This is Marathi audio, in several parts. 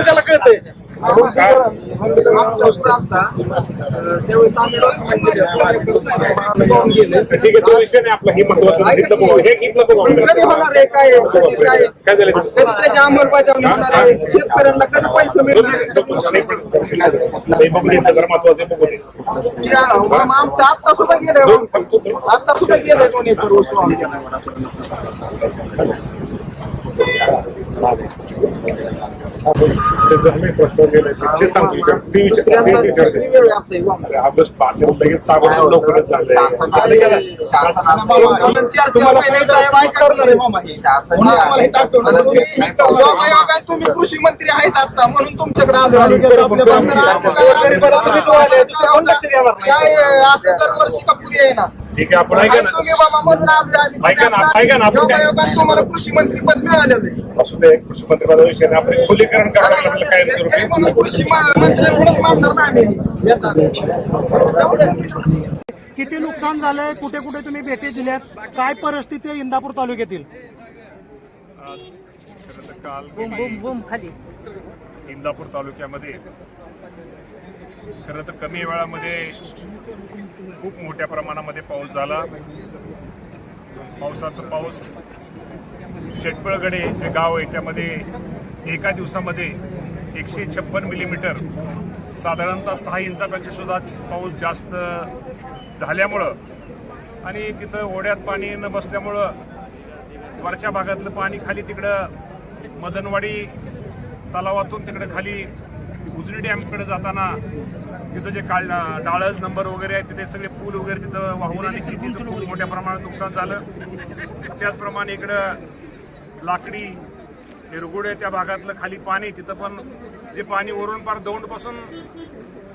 त्याला कळतंय ठीक आहे तो विषय नाही आपला हे महत्वाचं. इथलं बघू. हे इथलं बघू. काय काय झालं कधी त्याची अंमलबजावणी शेतकऱ्यांना कधी पैसे मिळणार महत्वाचं बघू आमचं आत्ता सुद्धा गेलंय आता सुद्धा गेलंय कोणी तर वस्तू त्याचं आम्ही केले ते. ऑगस्ट पाच लगेच ताबडतोब लवकरच. तुम्ही- कृषी मंत्री आहेत आता म्हणून तुमच्याकडे आलो असं दरवर्षी का पुरी आहे ना. ठीक आहे आपण ऐका ना. ऐका ना, ऐका ना, आपण काय- तुम्हाला कृषी मंत्री पद मिळालेलं आहे. असू दे कृषी मंत्रिपदा विषय नाही. आपण खोलीकरण करायला लागलं म्हणून स्वरूपी कृषी मंत्री म्हणून मानणार नाही आम्ही. किती नुकसान झालंय कुठे कुठे तुम्ही भेटी दिल्यात काय परिस्थिती आहे इंदापूर तालुक्यातील काल बूम बूम बूम खाली इंदापूर तालुक्यामध्ये खरं तर कमी वेळामध्ये खूप मोठ्या प्रमाणामध्ये पाऊस झाला. पावसाचा पाऊस शेटपळगडे जे गाव आहे त्यामध्ये एका दिवसामध्ये एकशे छप्पन मिलीमीटर साधारणतः सहा इंचापेक्षा सुद्धा पाऊस जास्त झाल्यामुळं आणि तिथं ओढ्यात पाणी न बसल्यामुळं वरच्या भागातलं पाणी खाली तिकडं मदनवाडी तलावातून तिकडं खाली उजनी डॅमकडे जाताना तिथं जे काळ डाळज नंबर वगैरे आहे तिथे सगळे पूल वगैरे तिथं वाहून आणि शेतीचं खूप मोठ्या प्रमाणात नुकसान झालं. त्याचप्रमाणे इकडं लाकडी निरगुडे त्या भागातलं खाली पाणी तिथं पण जे पाणी वरून पार दौंडपासून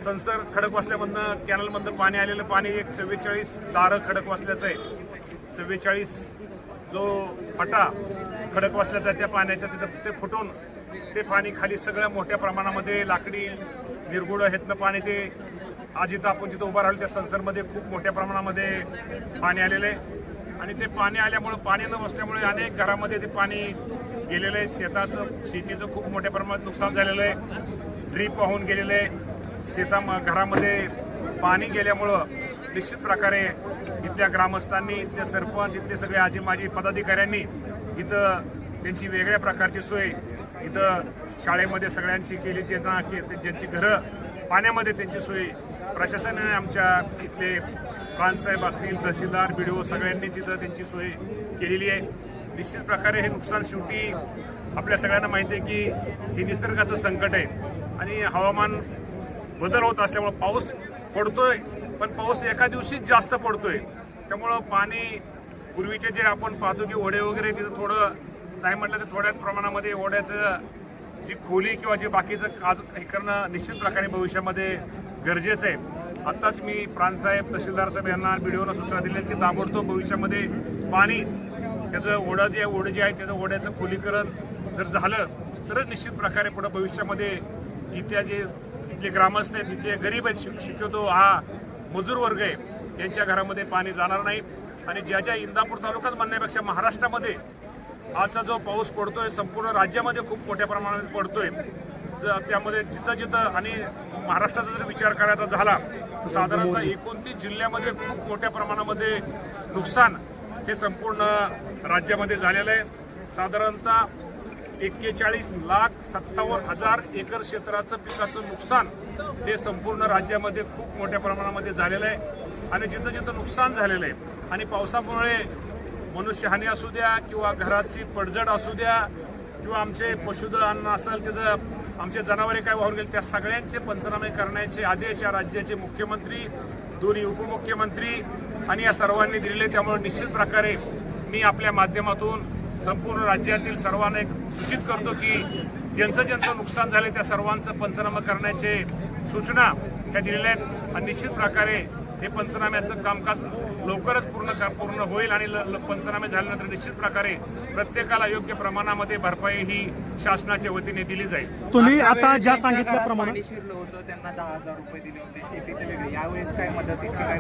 संसर खडकवासल्यामधनं कॅनलमधनं पाणी आलेलं पाणी एक चव्वेचाळीस दारं खडकवासल्याचं आहे. चव्वेचाळीस जो फटा खडकवासल्याचा आहे त्या पाण्याच्या तिथं ते फुटून ते पाणी खाली सगळ्या मोठ्या प्रमाणामध्ये लाकडी निरगुडं हेतनं पाणी ते आज इथं आपण जिथं उभं राहिलो त्या संसरमध्ये खूप मोठ्या प्रमाणामध्ये पाणी आलेलं आहे. आणि ते पाणी आल्यामुळं पाणी न बसल्यामुळे अनेक घरामध्ये ते पाणी गेलेलं आहे. शेताचं शेतीचं खूप मोठ्या प्रमाणात नुकसान झालेलं आहे. ड्रीप वाहून गेलेलं आहे. शेता घरामध्ये पाणी गेल्यामुळं निश्चित प्रकारे इथल्या ग्रामस्थांनी इथले सरपंच इथले सगळे आजी माजी पदाधिकाऱ्यांनी इथं त्यांची वेगळ्या प्रकारची सोय इथं शाळेमध्ये सगळ्यांची केली ज्यांना की- ज्यांची घरं पाण्यामध्ये त्यांची सोय. प्रशासनाने आमच्या इथले प्रांतसाहेब असतील तहसीलदार बी ओ सगळ्यांनी तिथं त्यांची सोय केलेली आहे. निश्चित प्रकारे हे नुकसान शेवटी आपल्या सगळ्यांना माहिती आहे की हे निसर्गाचं संकट आहे. आणि हवामान बदल होत असल्यामुळं पाऊस पडतोय पण पाऊस एका दिवशीच जास्त पडतोय. त्यामुळं पाणी पूर्वीचे जे आपण पाहतो की ओढे वगैरे तिथं थोडं नाही म्हटलं तर थोड्या प्रमाणामध्ये ओढ्याचं जी खोली किंवा जे बाकीचं काज हे करणं निश्चित प्रकारे भविष्यामध्ये गरजेचं आहे. आत्ताच मी प्रांतसाहेब तहसीलदार साहेब यांना व्हिडिओनं सूचना दिल्या की ताबडतोब भविष्यामध्ये पाणी त्याचं ओढं जे ओढं जे आहे त्याचं ओढ्याचं खोलीकरण जर झालं तरच निश्चित प्रकारे पुढं भविष्यामध्ये इथल्या जे इथले ग्रामस्थ आहेत इथले गरीब आहेत शिक- शिकवतो हा मजूर वर्ग आहे यांच्या घरामध्ये पाणी जाणार नाही. आणि ज्या ज्या इंदापूर तालुकाच म्हणण्यापेक्षा महाराष्ट्रामध्ये आजचा जो पाऊस पडतोय संपूर्ण राज्यामध्ये खूप मोठ्या प्रमाणात पडतोय. त्यामध्ये जिथं जिथं आणि महाराष्ट्राचा जर विचार करायचा झाला तर साधारणतः एकोणतीस जिल्ह्यामध्ये खूप मोठ्या प्रमाणामध्ये नुकसान हे संपूर्ण राज्यामध्ये झालेलं आहे. साधारणतः एक्केचाळीस लाख सत्तावन्न हजार एकर क्षेत्राचं पिकाचं नुकसान हे संपूर्ण राज्यामध्ये खूप मोठ्या प्रमाणामध्ये झालेलं आहे. आणि जिथं जिथं नुकसान झालेलं आहे आणि पावसामुळे मनुष्यहानी असू द्या किंवा घराची पडझड असू द्या किंवा आमचे पशुधन असेल तिथं आमचे जनावरे काय वाहून गेले त्या सगळ्यांचे पंचनामे करण्याचे आदेश या राज्याचे मुख्यमंत्री दोन्ही उपमुख्यमंत्री आणि या सर्वांनी दिलेले त्यामुळे निश्चित प्रकारे मी आपल्या माध्यमातून संपूर्ण राज्यातील सर्वांना एक सूचित करतो की ज्यांचं ज्यांचं नुकसान झालं त्या सर्वांचं पंचनामा करण्याचे सूचना त्या दिलेल्या आहेत. आणि निश्चित प्रकारे हे पंचनाम्याचं कामकाज लवकरच पूर्ण कर- पूर्ण होईल आणि ल- ल- पंचनामे झाल्यानंतर निश्चित प्रकारे प्रत्येकाला योग्य प्रमाणामध्ये भरपाई ही शासनाच्या वतीने दिली जाईल. तुम्ही आता ज्या सांगितल्याप्रमाणे पाणी शिरलं होतं त्यांना दहा हजार रुपये दिले होते. शेतीचे वेगळे. यावेळेस काय मदतीची काय